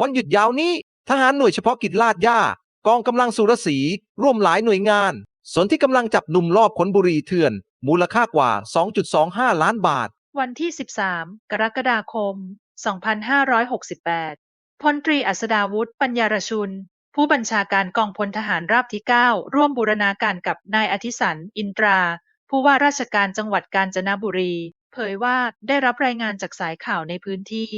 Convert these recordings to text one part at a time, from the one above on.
วันหยุดยาวนี้ ทหารหน่วยเฉพาะกิจลาดย่ากองกำลังสุรศรีร่วมหลายหน่วยงาน สนที่กำลังจับหนุ่มรอบขนบุรีเถื่อน มูลค่ากว่า 2.25 ล้านบาท วันที่ 13 กรกฎาคม 2568 พลตรีอัสดาวุฒิปัญญารชุน ผู้บัญชาการกองพลทหารราบที่ 9 ร่วมบูรณาการกับนายอธิสัน อินตรา ผู้ว่าราชการจังหวัดกาญจนบุรี เผยว่าได้รับรายงานจากสายข่าวในพื้นที่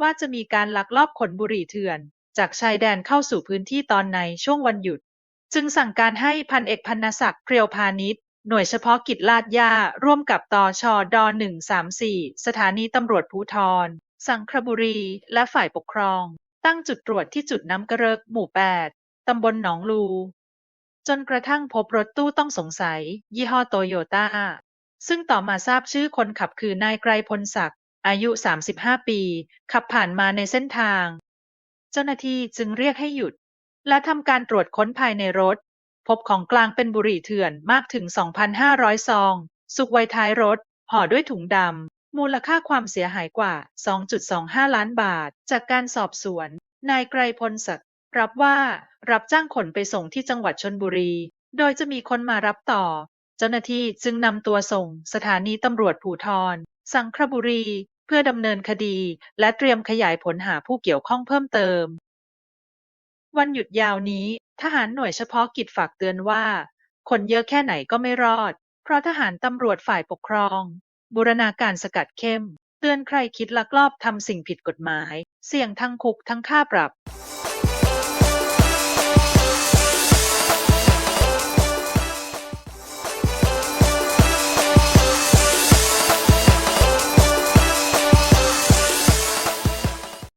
ว่าจะมีการลักลอบขนบุหรี่เถื่อนจากชายแดนเข้าสู่พื้นที่ตอนในช่วงวันหยุด จึงสั่งการให้พันเอกพันศักดิ์เพรียวพาณิชย์หน่วยเฉพาะกิจลาดย่าร่วมกับตชด134 สถานีตำรวจภูทร สังขบุรี และฝ่ายปกครอง ตั้งจุดตรวจที่จุดน้ำกระเริกหมู่ 8 ตำบลหนองลู จนกระทั่งพบรถตู้ต้องสงสัย ยี่ห้อโตโยต้า ซึ่งต่อมาทราบชื่อคนขับคือนายไกรพลศักดิ์ อายุ 35 ปี ขับผ่านมาในเส้นทาง เจ้าหน้าที่จึงเรียกให้หยุด และทำการตรวจค้นภายในรถ พบของกลางเป็นบุหรี่เถื่อนมากถึง 2,500 ซอง สุกไว้ท้ายรถ ห่อด้วยถุงดำ มูลค่าความเสียหายกว่า 2.25 ล้านบาท จากการสอบสวน นายไกรพลศักดิ์รับว่ารับจ้างขนไปส่งที่จังหวัดชนบุรี โดยจะมีคนมารับต่อ เจ้าหน้าที่จึงนำตัวส่งสถานีตำรวจภูทรสังขบุรี เพื่อดำเนินคดี และเตรียมขยายผลหาผู้เกี่ยวข้องเพิ่มเติม วันหยุดยาวนี้ ทหารหน่วยเฉพาะกิจฝากเตือนว่า คนเยอะแค่ไหนก็ไม่รอด เพราะทหารตำรวจฝ่ายปกครอง บูรณาการสกัดเข้ม เตือนใครคิดลักลอบทำสิ่งผิดกฎหมาย เสี่ยงทั้งคุกทั้งค่าปรับ